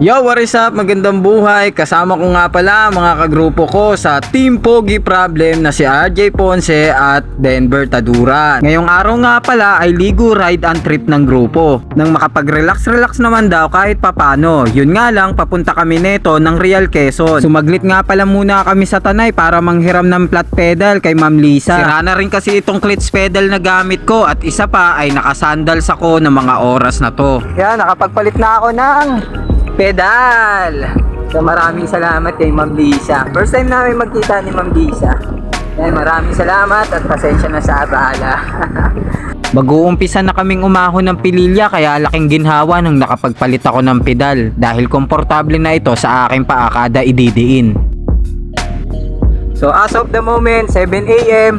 Yo, what is up? Magandang buhay. Kasama ko nga pala mga kagrupo ko sa Team Pogi Problem na si RJ Ponce at Denver Taduran. Ngayong araw nga pala ay ligo ride and trip ng grupo. Nang makapag-relax-relax naman daw kahit papano. Yun nga lang, papunta kami neto ng Real Quezon. Sumaglit nga pala muna kami sa Tanay para manghiram ng flat pedal kay Ma'am Lisa. Sira na rin kasi itong clutch pedal na gamit ko at isa pa ay nakasandals ako ng mga oras na to. Yan, nakapagpalit na ako ng pedal. So maraming salamat kay Ma'am Lisa. First time namin magkita ni Ma'am Lisa. Yan, maraming salamat at pasensya na sa abala. Mag-uumpisa na kaming umahon ng pililya kaya laking ginhawa nung nakapagpalit ako ng pedal dahil komportable na ito sa aking paa kada ididiin. So as of the moment, 7 a.m.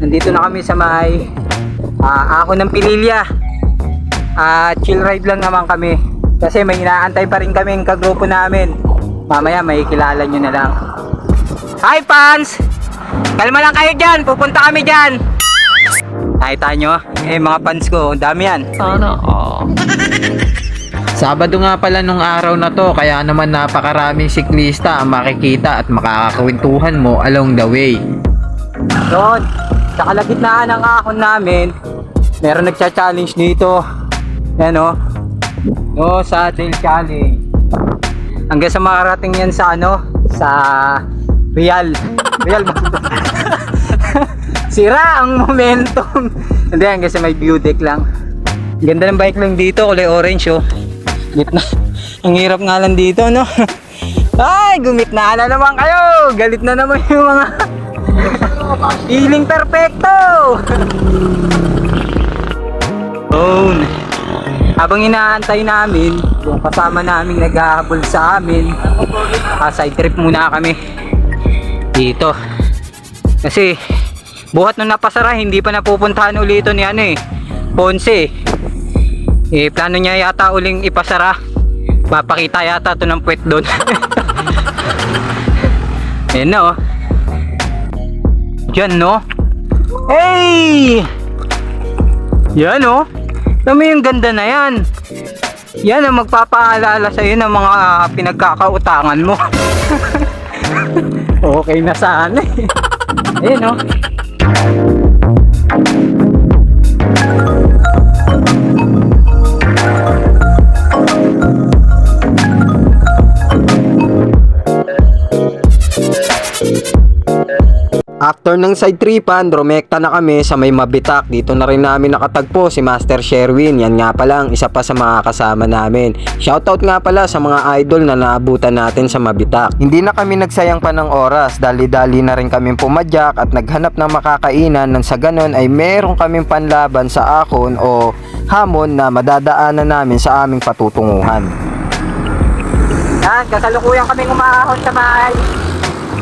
Nandito na kami sa may ah, ako ng pililya. Ah, chill ride lang naman kami. Kasi may inaantay pa rin kami yung kagrupo namin. Mamaya may kilala nyo na lang. Hi fans! Kalma lang kayo dyan, pupunta kami dyan. Nakita nyo? Eh mga fans ko, ang dami yan. Sana all. Sabado nga pala nung araw na to, kaya naman napakaraming siklista ang makikita at makakakwentuhan mo along the way. Doon, sa kalagitnaan ng ahon namin, meron nagcha-challenge dito. Yan o. No saddle challenge. Hanggang sa makarating yan sa ano, sa Real. Real? Sira ang momentum. Hindi, hanggang sa may view deck lang. Ang Ganda ng bike lang dito, kulay orange oh. Gitna. Ang hirap nga lang dito, no? Ay, gumitna na naman kayo! Galit na naman yung mga... Feeling perfecto! Boom! Habang inaantay namin, yung kasama namin naghahabol sa amin, ah, side trip muna kami. Dito. Kasi, buhat nung napasara, hindi pa napupuntahan ulit ito ni ano eh, Ponce. Eh, plano niya yata uling ipasara. Papakita yata to ng puwet doon. Ayan na oh. Diyan no. Hey! Yan oh. Alam mo yung ganda na yan. Yan ang magpapaalala sa iyo ng mga pinagkakautangan mo. okay na sana eh. Ayan oh. After ng side tripan, dromekta na kami sa may mabitak. Dito na rin namin nakatagpo si Master Sherwin. Yan nga pala ang isa pa sa mga kasama namin. Shoutout nga pala sa mga idol na naabutan natin sa mabitak. Hindi na kami nagsayang pa ng oras. Dali-dali na rin kami pumadyak at naghanap ng makakainan nang sa ganon ay meron kaming panlaban sa akon o hamon na madadaanan namin sa aming patutunguhan. Yan, kasalukuyan kami umahon sa may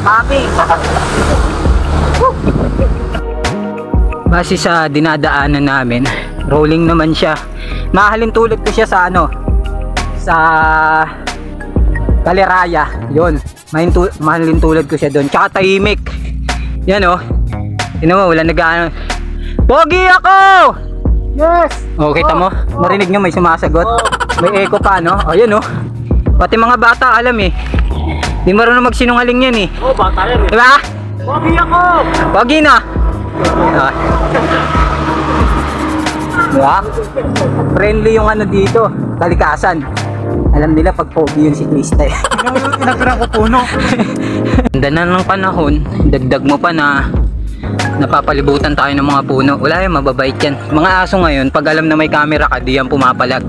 Mami. Base sa dinadaanan namin, rolling naman siya. Mahalin tulad ko siya sa ano, sa Kaleraya. Yun. Mahalin, tu- mahalin tulad ko siya doon. Tsaka tahimik. Yan oh. Tingnan mo, wala nag Pogi ako! Yes! Oh, kita mo? Narinig nyo may sumasagot? May echo pa, no? Oh, yun oh. Pati mga bata alam eh. Di marunong magsinungaling yan eh. Oh, bata yan eh. Diba? Pogi ako! Pogi na. Ah. Diba? Friendly yung ano dito, kalikasan. Alam nila pag pogi yung si Krista eh. Pinagpirang ko puno. Ganda na ng panahon, dagdag mo pa na napapalibutan tayo ng mga puno. Wala yan, mababait yan. Mga aso ngayon, pag alam na may camera ka, di yan pumapalag.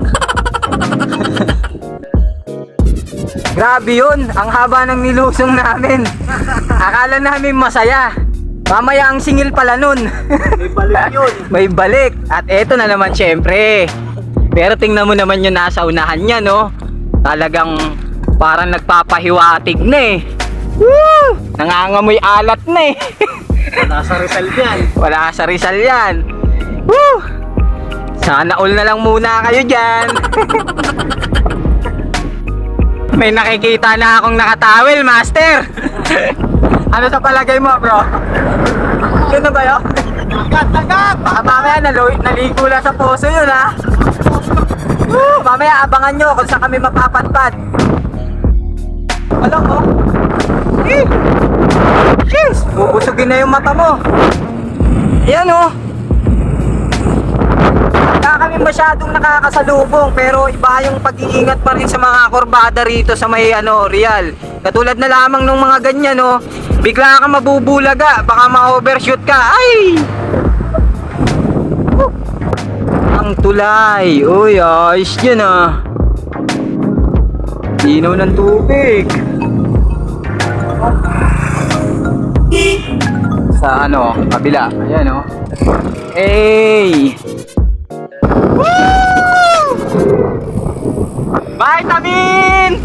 Grabe yun, ang haba ng nilusong namin. Akala namin masaya. Mamaya ang singil pala nun. May balik yun. May balik. At eto na naman syempre. Pero tingnan mo naman yung nasa unahan niya, no? Talagang parang nagpapahiwatig na eh. Woo! Nangangamoy alat na eh. Nasa Rizal yan. Wala sa Rizal yan. Woo! Sana all na lang muna kayo dyan. May nakikita na akong nakatawel, master. Ano sa palagay mo, bro? Sino ba yun? Tagap, tagap! Baka ah, mamaya nalo- naligo lang sa puso yun, ha? Woo! Mamaya abangan nyo kung saan kami mapapatpad. Alam mo? Eh! Jeez! Bubusugin na yung mata mo. Ayan, oh. Wala kami masyadong nakakasalubong pero iba yung pag-iingat pa rin sa mga kurbada rito sa may ano, Real. Katulad na lamang nung mga ganyan oh. Bigla ka mabubulaga, baka ma-overshoot ka. Ay! Ang tulay. Uy, ayos yun ah. Linaw ng tubig. Sa ano, kabila. Ayan oh. Hey! Woo! Vitamin!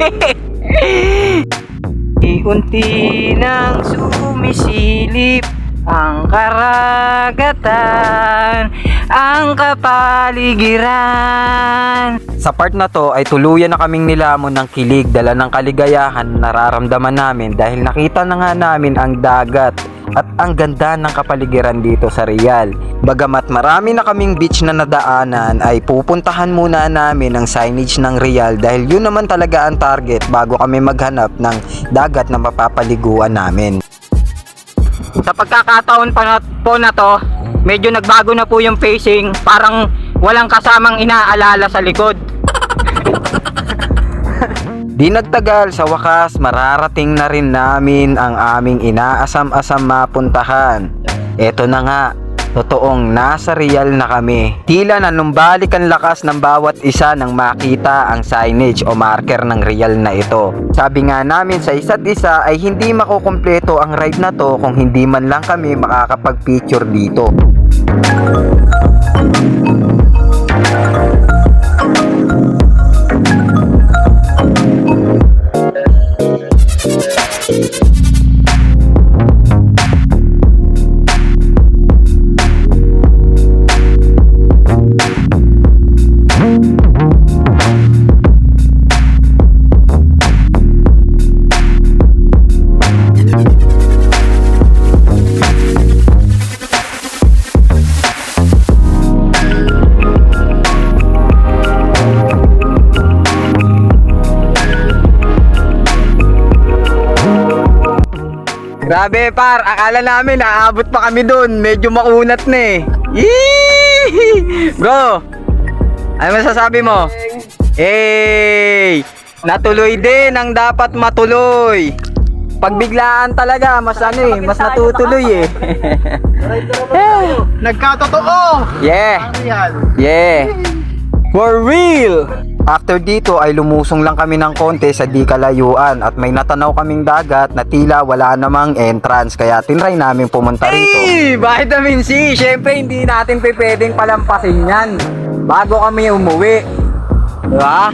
Iunti nang sumisilip ang karagatan, ang kapaligiran. Sa part na to ay tuluyan na kaming nilamon ng kilig, dala ng kaligayahan na nararamdaman namin. Dahil nakita na nga namin ang dagat at ang ganda ng kapaligiran dito sa Real. Bagamat marami na kaming beach na nadaanan ay pupuntahan muna namin ang signage ng Real dahil yun naman talaga ang target bago kami maghanap ng dagat na mapapaliguan namin. Sa pagkakataon pa na, po na to, medyo nagbago na po yung facing, parang walang kasamang inaalala sa likod. Di nagtagal sa wakas mararating na rin namin ang aming inaasam-asam mapuntahan. Eto na nga, totoong nasa real na kami. Tila na numbalik ang lakas ng bawat isa nang makita ang signage o marker ng real na ito. Sabi nga namin sa isa't isa ay hindi makukumpleto ang ride na to kung hindi man lang kami makakapag-picture dito. Grabe par, akala namin aabot pa kami doon. Medyo makunat na eh. Yee! Bro, ano masasabi mo? Hey! Natuloy din ang dapat matuloy. Pagbiglaan talaga, mas ano eh, mas natutuloy eh. Nagkatotoo! yeah, Real. yeah. For real! After dito ay lumusong lang kami ng konti sa di kalayuan at may natanaw kaming dagat na tila wala namang entrance kaya tinry namin pumunta rito. Hey! Vitamin C! Siyempre hindi natin pwedeng palampasin yan bago kami umuwi. Diba?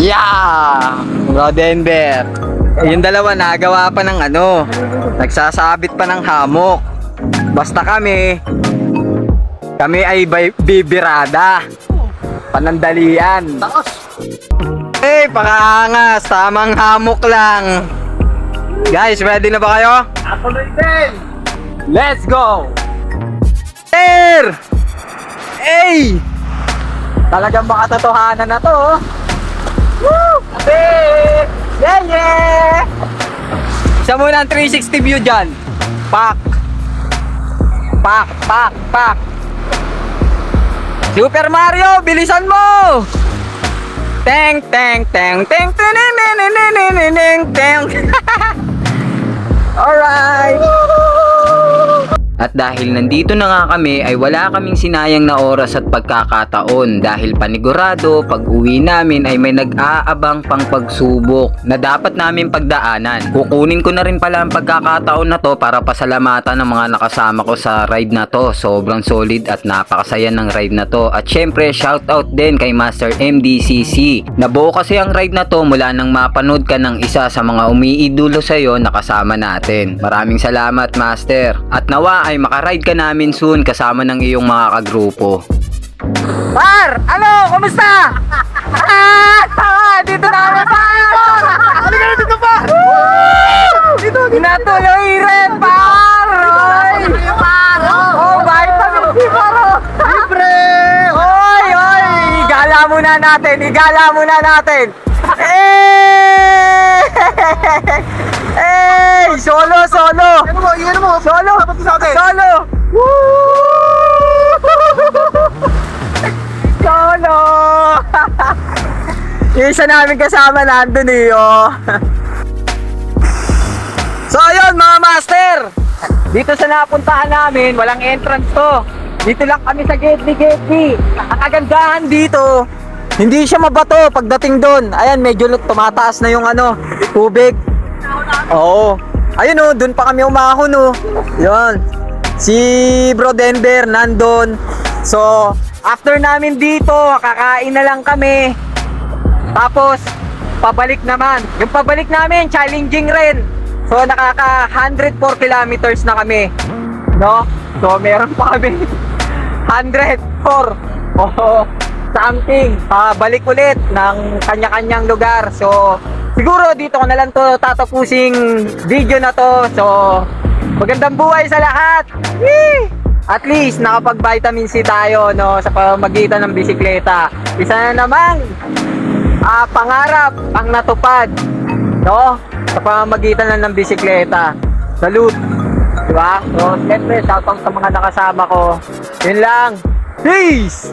Yeah! Bro Denver. Yung dalawa nagawa pa ng ano, nagsasabit pa ng hamok. Basta kami, kami ay bibirada. Panandalian. Taos! Hey, pakaangas. Tamang hamok lang. Guys, ready na ba kayo? Rin din! Let's go! Sir! Hey! Talagang makatotohanan na to. oh. Woo! Hey! Yeah, yeah! Isa muna ang 360 view dyan. Pak! Pak, pak, pak! Super Mario, bilisan mo! Teng, teng, teng, teng, teng, teng, teng, teng, teng, teng. Alright! At dahil nandito na nga kami ay wala kaming sinayang na oras at pagkakataon dahil panigurado pag uwi namin ay may nag-aabang pang pagsubok na dapat namin pagdaanan. Kukunin ko na rin pala ang pagkakataon na to para pasalamatan ng mga nakasama ko sa ride na to. Sobrang solid at napakasaya ng ride na to. At syempre shoutout din kay Master MDCC. Nabuo kasi ang ride na to mula nang mapanood ka ng isa sa mga umiidulo sa'yo na kasama natin. Maraming salamat Master. At nawa ay makaride ka namin soon kasama ng iyong mga kagrupo. Par! Ano? Kumusta? ah! Dito na kami, par! Halika na dito pa! Dito, dito! Natuloy rin, par! Oy! Oh, vitamin C, paro! Libre! Oy, oy! Igala muna natin, igala muna natin! Eh! Eh! Solo! Ano mo, ano mo? Solo! Dapat sa atin. Solo! Solo! Yung isa namin kasama nandun eh, oh. so ayun mga master, dito sa napuntahan namin, walang entrance to. Dito lang kami sa Gedli Gedli. Ang kagandahan dito, hindi siya mabato pagdating doon. Ayan, medyo tumataas na yung ano, tubig. Oo. Ayun oh, doon pa kami umahon oh. Yun. Si Bro Denver nandun. So, after namin dito, kakain na lang kami. Tapos, pabalik naman. Yung pabalik namin, challenging rin. So, nakaka 104 kilometers na kami. No? So, meron pa kami 104. Oo. Something. Pabalik ulit ng kanya-kanyang lugar. So, siguro dito ko na lang to tatapusing video na to. So, magandang buhay sa lahat. Yee! At least nakapag-vitamin C tayo no sa pamamagitan ng bisikleta. Isa na namang ah, pangarap ang natupad no sa pamamagitan lang ng bisikleta. Salute. Di ba? So, siyempre, shoutout sa mga nakasama ko. Yun lang. Peace!